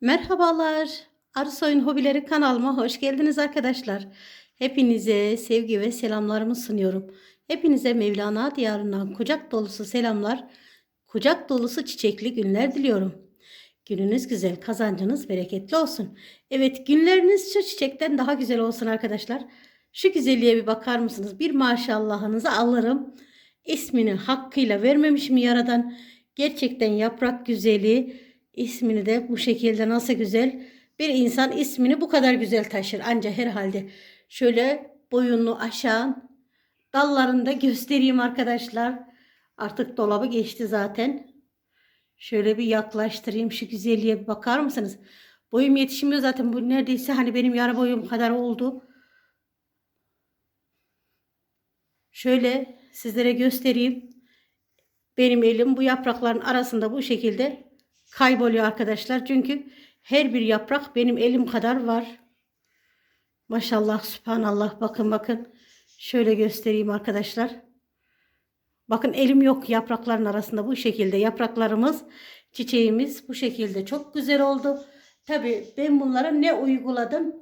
Merhabalar. Arısoy'un Hobileri kanalıma hoş geldiniz arkadaşlar. Hepinize sevgi ve selamlarımı sunuyorum. Hepinize Mevlana diyarından kucak dolusu selamlar, kucak dolusu çiçekli günler diliyorum. Gününüz güzel, kazancınız bereketli olsun. Evet, günleriniz şu çiçekten daha güzel olsun arkadaşlar. Şu güzelliğe bir bakar mısınız? Bir maşallahınızı alırım. İsmini hakkıyla vermemiş mi yaradan? Gerçekten yaprak güzeli. İsmini de bu şekilde nasıl güzel. Bir insan ismini bu kadar güzel taşır. Anca herhalde şöyle boyunlu aşağı dallarını da göstereyim arkadaşlar. Artık dolabı geçti zaten. Şöyle bir yaklaştırayım şu güzelliğe bir bakar mısınız? Boyum yetişmiyor zaten bu neredeyse hani benim yarı boyum kadar oldu. Şöyle sizlere göstereyim. Benim elim bu yaprakların arasında bu şekilde kayboluyor arkadaşlar. Çünkü her bir yaprak benim elim kadar var. Maşallah, subhanallah. Bakın bakın. Şöyle göstereyim arkadaşlar. Bakın elim yok yaprakların arasında bu şekilde. Yapraklarımız, çiçeğimiz bu şekilde çok güzel oldu. Tabi ben bunlara ne uyguladım?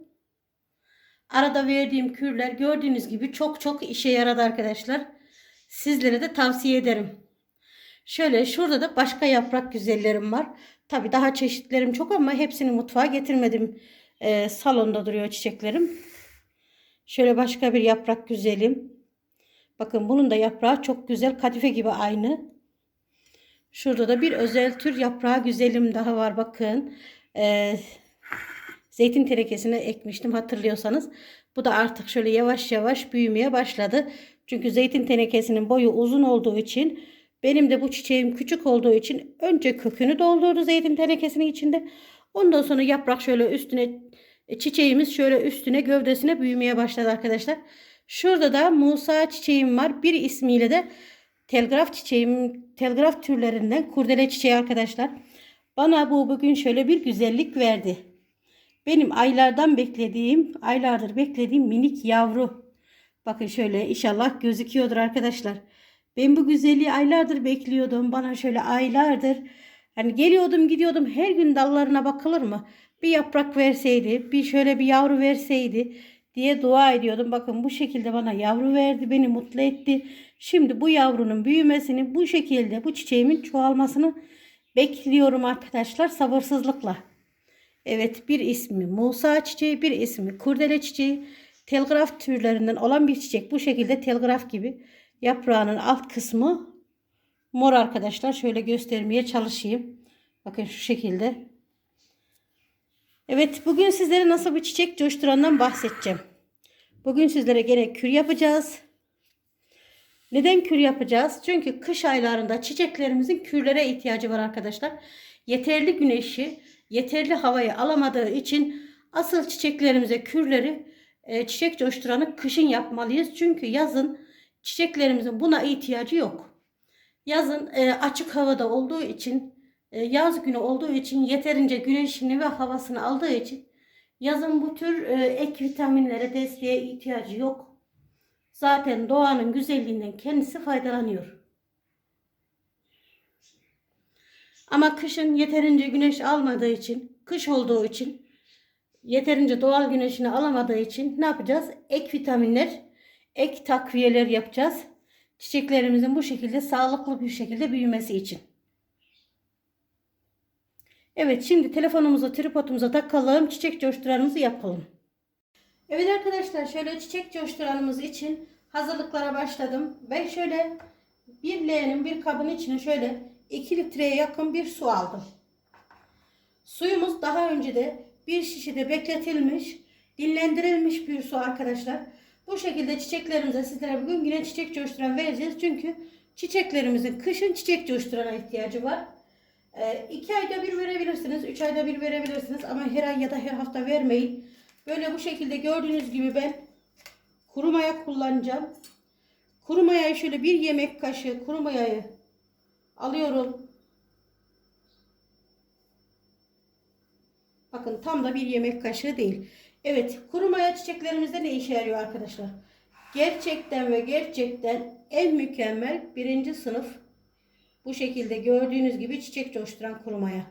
Arada verdiğim kürler gördüğünüz gibi çok çok işe yaradı arkadaşlar. Sizlere de tavsiye ederim. Şöyle şurada da başka yaprak güzellerim var. Tabi daha çeşitlerim çok ama hepsini mutfağa getirmedim. Ee, salonda duruyor çiçeklerim. Şöyle başka bir yaprak güzelim. Bakın bunun da yaprağı çok güzel. Kadife gibi aynı. Şurada da bir özel tür yaprağı güzelim daha var. Bakın. Ee, zeytin tenekesine ekmiştim hatırlıyorsanız. Bu da artık şöyle yavaş yavaş büyümeye başladı. Çünkü zeytin tenekesinin boyu uzun olduğu için benim de bu çiçeğim küçük olduğu için önce kökünü doldurdu zeytin tenekesinin içinde. Ondan sonra yaprak şöyle üstüne çiçeğimiz şöyle üstüne gövdesine büyümeye başladı arkadaşlar. Şurada da Musa çiçeğim var. Bir ismiyle de telgraf çiçeğim, telgraf türlerinden kurdele çiçeği arkadaşlar. Bana bu bugün şöyle bir güzellik verdi. Benim aylardan beklediğim, aylardır beklediğim minik yavru. Bakın şöyle inşallah gözüküyordur arkadaşlar. Ben bu güzelliği aylardır bekliyordum. Bana şöyle aylardır hani geliyordum gidiyordum her gün dallarına bakılır mı? Bir yaprak verseydi, bir şöyle bir yavru verseydi diye dua ediyordum. Bakın bu şekilde bana yavru verdi, beni mutlu etti. Şimdi bu yavrunun büyümesini, bu şekilde bu çiçeğimin çoğalmasını bekliyorum arkadaşlar sabırsızlıkla. Evet bir ismi Musa çiçeği, bir ismi kurdele çiçeği. Telgraf türlerinden olan bir çiçek. Bu şekilde telgraf gibi yaprağının alt kısmı mor arkadaşlar. Şöyle göstermeye çalışayım. Bakın şu şekilde. Evet bugün sizlere nasıl bir çiçek coşturandan bahsedeceğim. Bugün sizlere gene kür yapacağız. Neden kür yapacağız? Çünkü kış aylarında çiçeklerimizin kürlere ihtiyacı var arkadaşlar. Yeterli güneşi, yeterli havayı alamadığı için asıl çiçeklerimize kürleri e, çiçek coşturanı kışın yapmalıyız. Çünkü yazın çiçeklerimizin buna ihtiyacı yok. Yazın e, açık havada olduğu için, e, yaz günü olduğu için yeterince güneşini ve havasını aldığı için yazın bu tür e, ek vitaminlere, desteğe ihtiyacı yok. Zaten doğanın güzelliğinden kendisi faydalanıyor. Ama kışın yeterince güneş almadığı için, kış olduğu için, yeterince doğal güneşini alamadığı için ne yapacağız? Ek vitaminler, ek takviyeler yapacağız. Çiçeklerimizin bu şekilde sağlıklı bir şekilde büyümesi için. Evet şimdi telefonumuzu tripodumuza takalım. Çiçek coşturanımızı yapalım. Evet arkadaşlar şöyle çiçek coşturanımız için hazırlıklara başladım. Ben şöyle bir leğenin bir kabın içine şöyle 2 litreye yakın bir su aldım. Suyumuz daha önce de bir şişede bekletilmiş, dinlendirilmiş bir su arkadaşlar. Bu şekilde çiçeklerimize sizlere bugün yine çiçek coşturan vereceğiz. Çünkü çiçeklerimizin kışın çiçek coşturana ihtiyacı var. 2 ee, ayda bir verebilirsiniz, 3 ayda bir verebilirsiniz ama her ay ya da her hafta vermeyin. Böyle bu şekilde gördüğünüz gibi ben kuru maya kullanacağım. Kuru mayayı şöyle bir yemek kaşığı kuru mayayı alıyorum. Bakın tam da bir yemek kaşığı değil. Evet kuru maya çiçeklerimizde ne işe yarıyor arkadaşlar? Gerçekten ve gerçekten en mükemmel birinci sınıf bu şekilde gördüğünüz gibi çiçek coşturan kuru maya.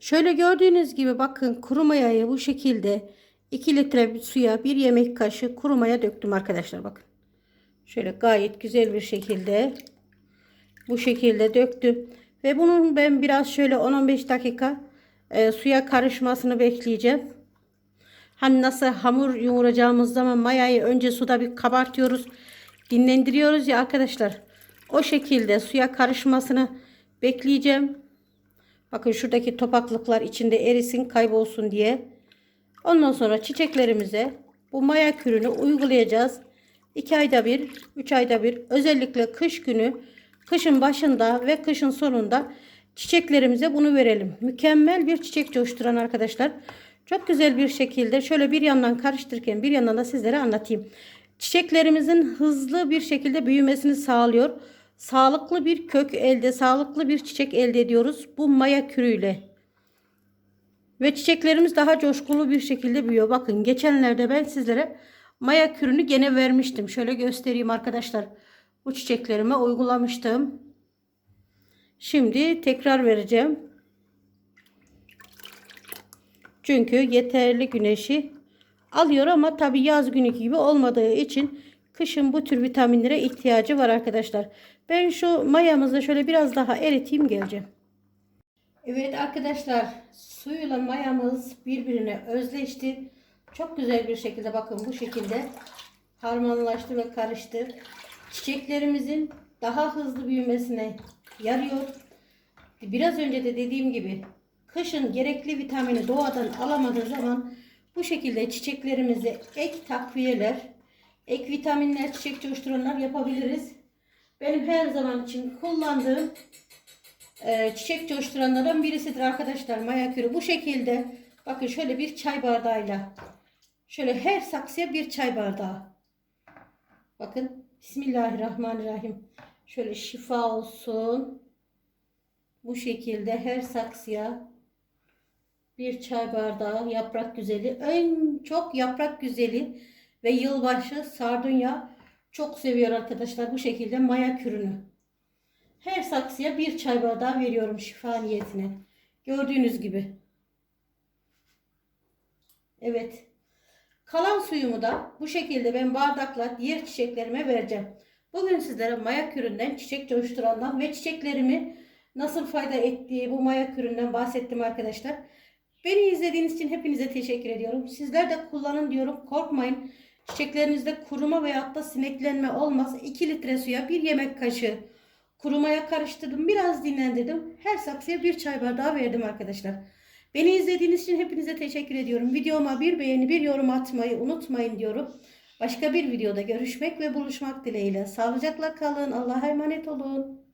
Şöyle gördüğünüz gibi bakın kuru mayayı bu şekilde 2 litre suya bir yemek kaşığı kuru maya döktüm arkadaşlar bakın. Şöyle gayet güzel bir şekilde bu şekilde döktüm. Ve bunun ben biraz şöyle 10-15 dakika e, suya karışmasını bekleyeceğim. Hani nasıl hamur yoğuracağımız zaman mayayı önce suda bir kabartıyoruz. Dinlendiriyoruz ya arkadaşlar. O şekilde suya karışmasını bekleyeceğim. Bakın şuradaki topaklıklar içinde erisin kaybolsun diye. Ondan sonra çiçeklerimize bu maya kürünü uygulayacağız. 2 ayda bir, 3 ayda bir özellikle kış günü, kışın başında ve kışın sonunda çiçeklerimize bunu verelim. Mükemmel bir çiçek coşturan arkadaşlar. Çok güzel bir şekilde şöyle bir yandan karıştırırken bir yandan da sizlere anlatayım. Çiçeklerimizin hızlı bir şekilde büyümesini sağlıyor. Sağlıklı bir kök elde, sağlıklı bir çiçek elde ediyoruz bu maya kürüyle. Ve çiçeklerimiz daha coşkulu bir şekilde büyüyor. Bakın geçenlerde ben sizlere maya kürünü gene vermiştim. Şöyle göstereyim arkadaşlar. Bu çiçeklerime uygulamıştım. Şimdi tekrar vereceğim. Çünkü yeterli güneşi alıyor ama tabi yaz günü gibi olmadığı için kışın bu tür vitaminlere ihtiyacı var arkadaşlar. Ben şu mayamızı şöyle biraz daha eriteyim geleceğim. Evet arkadaşlar suyla mayamız birbirine özleşti. Çok güzel bir şekilde bakın bu şekilde harmanlaştı ve karıştı. Çiçeklerimizin daha hızlı büyümesine yarıyor. Biraz önce de dediğim gibi kışın gerekli vitamini doğadan alamadığı zaman bu şekilde çiçeklerimize ek takviyeler, ek vitaminler, çiçek coşturanlar yapabiliriz. Benim her zaman için kullandığım e, çiçek coşturanlardan birisidir arkadaşlar maya kürü. Bu şekilde bakın şöyle bir çay bardağıyla şöyle her saksıya bir çay bardağı. Bakın Bismillahirrahmanirrahim. Şöyle şifa olsun. Bu şekilde her saksıya bir çay bardağı yaprak güzeli. En çok yaprak güzeli ve yılbaşı sardunya çok seviyor arkadaşlar bu şekilde maya kürünü. Her saksıya bir çay bardağı veriyorum şifa niyetine. Gördüğünüz gibi. Evet. Kalan suyumu da bu şekilde ben bardakla diğer çiçeklerime vereceğim. Bugün sizlere maya küründen, çiçek coşturandan ve çiçeklerimi nasıl fayda ettiği bu maya küründen bahsettim arkadaşlar. Beni izlediğiniz için hepinize teşekkür ediyorum. Sizler de kullanın diyorum. Korkmayın. Çiçeklerinizde kuruma veyahut da sineklenme olmaz. 2 litre suya bir yemek kaşığı kurumaya karıştırdım. Biraz dinlendirdim. Her saksıya bir çay bardağı verdim arkadaşlar. Beni izlediğiniz için hepinize teşekkür ediyorum. Videoma bir beğeni, bir yorum atmayı unutmayın diyorum. Başka bir videoda görüşmek ve buluşmak dileğiyle. Sağlıcakla kalın. Allah'a emanet olun.